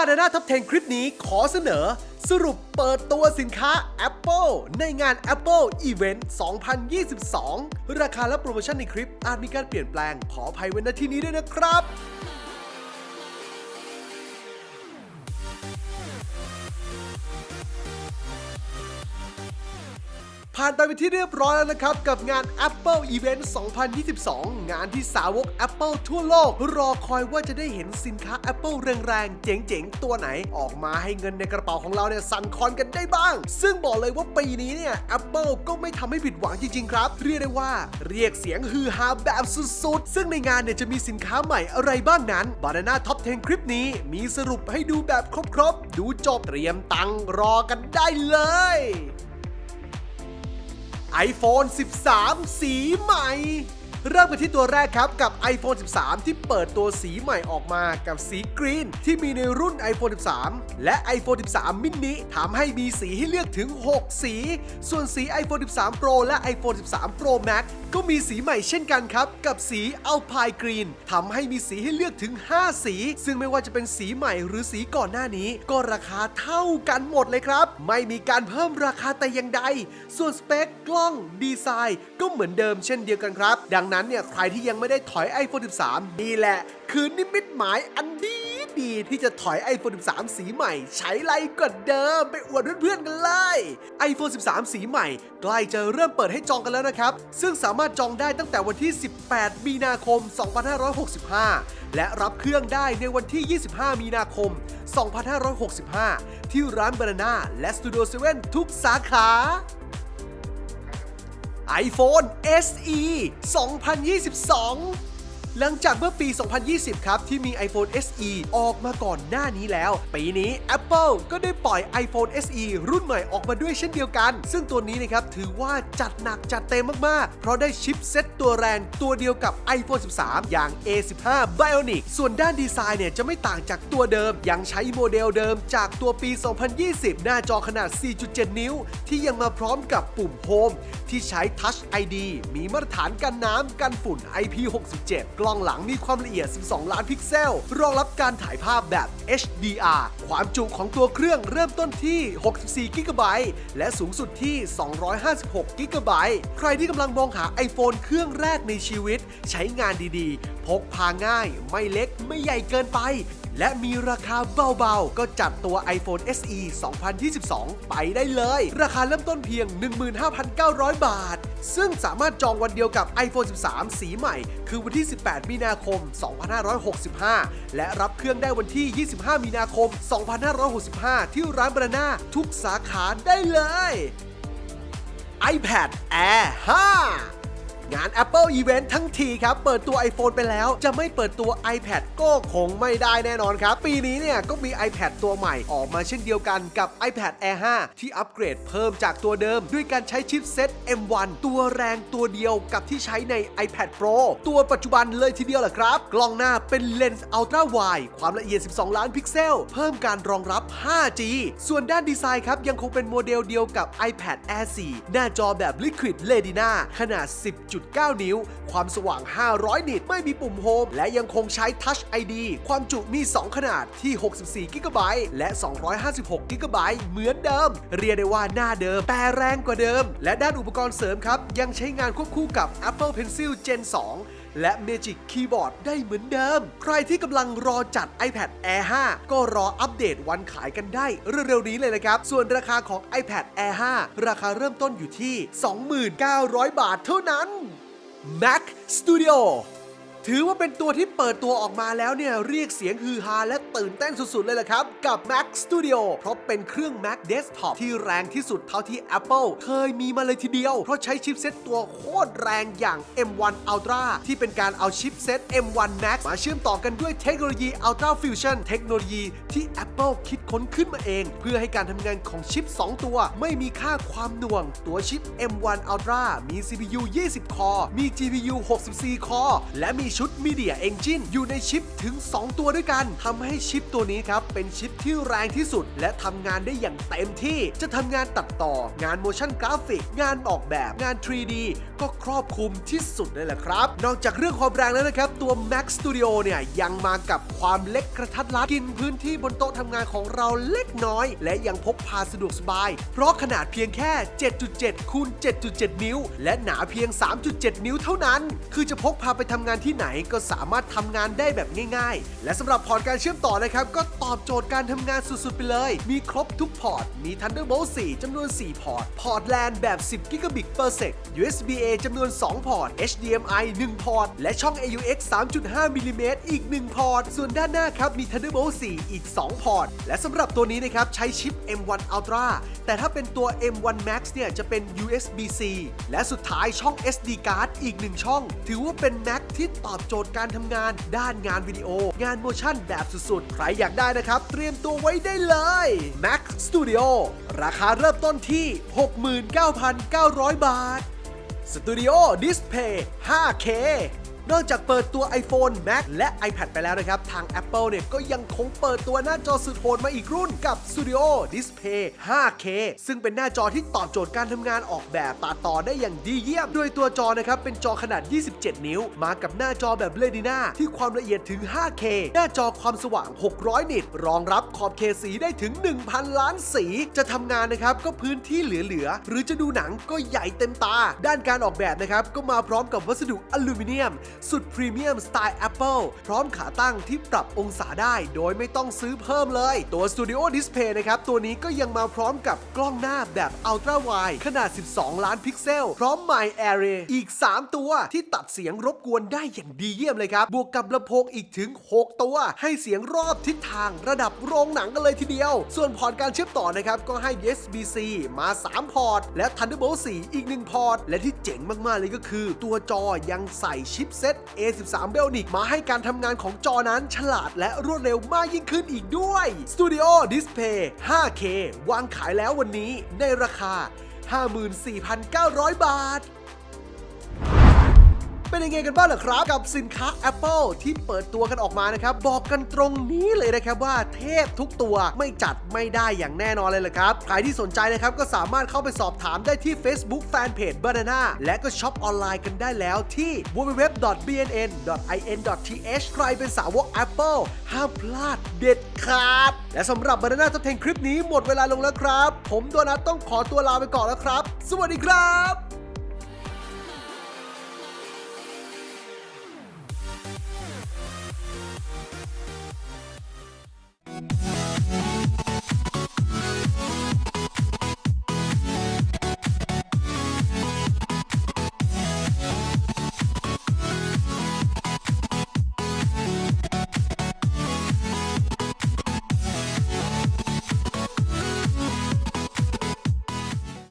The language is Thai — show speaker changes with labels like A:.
A: าดาน่าท็อป10 คลิปนี้ขอเสนอ สรุปเปิดตัวสินค้า Apple ในงาน Apple Event 2022 ราคาและโปรโมชั่นในคลิปอาจมีการเปลี่ยนแปลงขออภัยไว้ณที่นี้ด้วยนะครับ ผ่านไปเป็นที่เรียบร้อยแล้วนะครับ กับงาน Apple Event 2022 งานที่สาวก Apple ทั่วโลก รอคอยว่าจะได้เห็นสินค้า Apple แรงๆ เจ๋งๆ ตัวไหนออกมาให้เงินในกระเป๋าของเราเนี่ยสั่นคลอนกันได้บ้าง ซึ่งบอกเลยว่าปีนี้เนี่ย Apple ก็ไม่ทำให้ผิดหวังจริงๆ ครับ เรียกได้ว่าเรียกเสียงฮือฮาแบบสุดๆ ซึ่งในงานเนี่ยจะมีสินค้าใหม่อะไรบ้างนั้น Banana Top 10 คลิปนี้มีสรุปให้ดูแบบครบๆ ดูจบเตรียมตังค์รอกันได้เลย iPhone 13 สีใหม่ เริ่มกันที่ตัวแรกครับ กับ iPhone 13 ที่เปิดตัวสีใหม่ออกมากับสีกรีน ที่มีในรุ่น iPhone 13 และ iPhone 13 mini ทำให้มีสีให้เลือกถึง 6 สี ส่วนสี iPhone 13 Pro และ iPhone 13 Pro Max ก็มีสีใหม่เช่นกันครับ กับสี Alpine Green ทำให้มีสีให้เลือกถึง 5 สี ซึ่งไม่ว่าจะเป็นสีใหม่หรือสีก่อนหน้านี้ ก็ราคาเท่ากันหมดเลยครับ ไม่มีการเพิ่มราคาแต่อย่างใด ส่วนสเปคกล้องดีไซน์ ก็เหมือนเดิมเช่นเดียวกันครับ ดังนั้นเนี่ยใครที่ยังไม่ได้ถอย iPhone 13 นี่แหละ คือนิมิตหมายอันดีดีที่จะถอย iPhone 13 สีใหม่ ใช้ไรกว่าเดิม ไปอวดเพื่อนๆกันเลย iPhone 13 สีใหม่ ใกล้จะเริ่มเปิดให้จองกันแล้วนะครับ ซึ่งสามารถจองได้ตั้งแต่วันที่ 18 มีนาคม 2565 และรับเครื่องได้ในวันที่ 25 มีนาคม 2565 ที่ร้านบานาน่าและ Studio 7ทุกสาขา iPhone SE 2022หลังจากเมื่อปี 2020 ครับ ที่มี iPhone SE ออกมาก่อนหน้านี้แล้ว ปีนี้ Apple ก็ได้ปล่อย iPhone SE รุ่นใหม่ออกมาด้วยเช่นเดียวกัน ซึ่งตัวนี้นะครับ ถือว่าจัดหนักจัดเต็มมาก ๆ เพราะได้ชิปเซ็ตตัวแรงตัวเดียวกับ iPhone 13 อย่าง A15 Bionic ส่วนด้านดีไซน์เนี่ยจะไม่ต่างจากตัวเดิม ยังใช้โมเดลเดิมจากตัวปี 2020 หน้าจอขนาด 4.7 นิ้ว ที่ยังมาพร้อมกับปุ่มโฮม ที่ใช้ Touch ID มีมาตรฐานกันน้ำกันฝุ่น IP67 กล้องหลังมีความละเอียด 12 ล้านพิกเซล รองรับการถ่ายภาพแบบ HDR ความจุของตัวเครื่องเริ่มต้นที่ 64 g b และสูงสุดที่ 256 g b ใครที่กำลังมองหา iPhone เครื่องแรกในชีวิต ใช้งานดีๆ พกพาง่าย ไม่เล็กไม่ใหญ่เกินไป และมีราคาเบาๆ ก็จัดตัว iPhone SE 2022 ไปได้เลย ราคาเริ่มต้นเพียง 15,900 บาท ซึ่งสามารถจองวันเดียวกับ iPhone 13 สีใหม่ คือวันที่ 18 มีนาคม 2565 และรับเครื่องได้วันที่ 25 มีนาคม 2565 ที่ร้านบานานาทุกสาขาได้เลย iPad Air 5 งาน Apple Event ทั้งทีครับ เปิดตัว iPhone ไปแล้ว จะไม่เปิดตัว iPad ก็คงไม่ได้แน่นอนครับ ปีนี้เนี่ยก็มี iPad ตัวใหม่ออกมาเช่นเดียวกันกับ iPad Air 5 ที่อัปเกรดเพิ่มจากตัวเดิม ด้วยการใช้ชิปเซ็ต M1 ตัวแรงตัวเดียวกับที่ใช้ใน iPad Pro ตัวปัจจุบันเลยทีเดียวแหละครับ กล้องหน้าเป็นเลนส์ Ultra Wide ความละเอียด 12 ล้านพิกเซล เพิ่มการรองรับ 5G ส่วนด้านดีไซน์ครับยังคงเป็นโมเดลเดียวกับ iPad Air 4 หน้าจอแบบ Liquid Retina ขนาด 10. 10.9นิ้ว ความสว่าง 500 นิตไม่มีปุ่มโฮม และยังคงใช้ Touch ID ความจุมี 2 ขนาดที่ 64 g b และ 256 g b เหมือนเดิม เรียกได้ว่าหน้าเดิม แต่แรงกว่าเดิม และด้านอุปกรณ์เสริมครับ ยังใช้งานควบคู่กับ Apple Pencil Gen 2 และ Magic Keyboard ได้เหมือนเดิม ใครที่กำลังรอจัด iPad Air 5 ก็รออัปเดตวันขายกันได้เร็วๆนี้เลยนะครับ ส่วนราคาของ iPad Air 5 ราคาเริ่มต้นอยู่ที่ 29,000 บาทเท่านั้น Mac Studio ถือว่าเป็นตัวที่เปิดตัวออกมาแล้วเนี่ย เรียกเสียงฮือฮาและตื่นเต้นสุด ๆ เลยล่ะครับ กับ Mac Studio เพราะเป็นเครื่อง Mac Desktop ที่แรงที่สุดเท่าที่ Apple เคยมีมาเลยทีเดียว เพราะใช้ชิปเซ็ตตัวโคตรแรงอย่าง M1 Ultra ที่เป็นการเอาชิปเซ็ต M1 Max มาเชื่อมต่อกันด้วยเทคโนโลยี Ultra Fusion เทคโนโลยีที่ Apple คิด ค้นขึ้นมาเอง เพื่อให้การทำงานของชิป 2 ตัว ไม่มีค่าความหน่วง ตัวชิป M1 Ultra มี CPU 20 คอมี GPU 64 คอและมีชุด Media Engine อยู่ในชิปถึง 2 ตัวด้วยกันทำให้ชิปตัวนี้ครับเป็นชิปที่แรงที่สุด และทำงานได้อย่างเต็มที่ จะทำงานตัดต่องาน motion graphic งานออกแบบงาน 3D ก็ครอบคลุมที่สุดเลยแหละครับ นอกจากเรื่องความแรงแล้วนะครับ ตัว Mac Studio เนี่ยยังมากับความเล็กกระทัดรัดกินพื้นที่บนโต๊ะทำงานของเราเล็กน้อย และยังพกพาสะดวกสบาย เพราะขนาดเพียงแค่ 7.7คูณ7.7 นิ้ว และหนาเพียง 3.7 นิ้วเท่านั้น คือจะพกพาไปทำงานที่ไหนก็สามารถทำงานได้แบบง่าย ๆ และสำหรับพอร์ตการเชื่อมต่อนะครับ ก็ตอบโจทย์การทำงานสุดๆ ไปเลย มีครบทุกพอร์ต มี Thunderbolt 4จำนวน 4 พอร์ต พอร์ต LAN แบบ 10 Gigabit per sec USB A จำนวน 2 พอร์ต HDMI 1 พอร์ต และช่อง AUX 3.5มิลลิเมตรอีก 1 พอร์ต ส่วนด้านหน้าครับมี Thunderbolt 4 อีก 2 พอร์ต และสำหรับตัวนี้นะครับใช้ชิป M1 Ultra แต่ถ้าเป็นตัว M1 Max เนี่ยจะเป็น USB-C และสุดท้ายช่อง SD card อีก1ช่อง ถือว่าเป็น Mac ที่ตอบโจทย์การทำงานด้านงานวิดีโอ งานโมชั่นแบบสุดๆ ใครอยากได้นะครับ เตรียมตัวไว้ได้เลย Mac Studio ราคาเริ่มต้นที่ 69,900 บาท Studio Display 5K นอกจากเปิดตัว iPhone Mac และ iPad ไปแล้วนะครับ ทาง Apple เนี่ยก็ยังคงเปิดตัวหน้าจอสุดโหดมาอีกรุ่นกับ Studio Display 5K ซึ่งเป็นหน้าจอที่ตอบโจทย์การทำงานออกแบบตัดต่อได้อย่างดีเยี่ยม โดยตัวจอนะครับเป็นจอขนาด 27 นิ้ว มากับหน้าจอแบบ Retina ที่ความละเอียดถึง 5K หน้าจอความสว่าง 600 นิต รองรับขอบเขตสีได้ถึง 1,000 ล้านสี จะทำงานนะครับก็พื้นที่เหลือๆหรือจะดูหนังก็ใหญ่เต็มตา ด้านการออกแบบนะครับก็มาพร้อมกับวัสดุอลูมิเนียมสุดพรีเมียมสไตล์ Apple พร้อมขาตั้งที่ปรับองศาได้โดยไม่ต้องซื้อเพิ่มเลย ตัว Studio Display นะครับ ตัวนี้ก็ยังมาพร้อมกับกล้องหน้าแบบ Ultra Wide ขนาด 12 ล้านพิกเซล พร้อม My Area อีก 3 ตัวที่ตัดเสียงรบกวนได้อย่างดีเยี่ยมเลยครับ บวกกับลำโพงอีกถึง 6 ตัว ให้เสียงรอบทิศทางระดับโรงหนังกันเลยทีเดียว ส่วนพอร์ตการเชื่อมต่อนะครับ ก็ให้ USB-C มา 3 พอร์ต และ Thunderbolt 4 อีก 1 พอร์ต และที่เจ๋งมาก ๆ เลยก็คือ ตัวจอยังใส่ชิปเซต A13 b e l n i c มาให้การทำงานของจอนั้นฉลาดและรวดเร็วมากยิ่งขึ้นอีกด้วย Studio Display 5K วางขายแล้ววันนี้ในราคา 54,900 บาท เป็นยังไงกันบ้างล่ะครับ กับสินค้า Apple ที่เปิดตัวกันออกมานะครับ บอกกันตรงนี้เลยนะครับว่าเทพทุกตัวไม่จัดไม่ได้อย่างแน่นอนเลยล่ะครับ ใครที่สนใจนะครับก็สามารถเข้าไปสอบถามได้ที่ Facebook Fanpage Banana และก็ช็อปออนไลน์กันได้แล้วที่ www.bnn.in.th ใครเป็นสาวก Apple ห้ามพลาดเด็ดขาด และสำหรับ Banana Top 10 คลิปนี้หมดเวลาลงแล้วครับ ผมโดนัทต้องขอตัวลาไปก่อนแล้วครับ สวัสดีครับ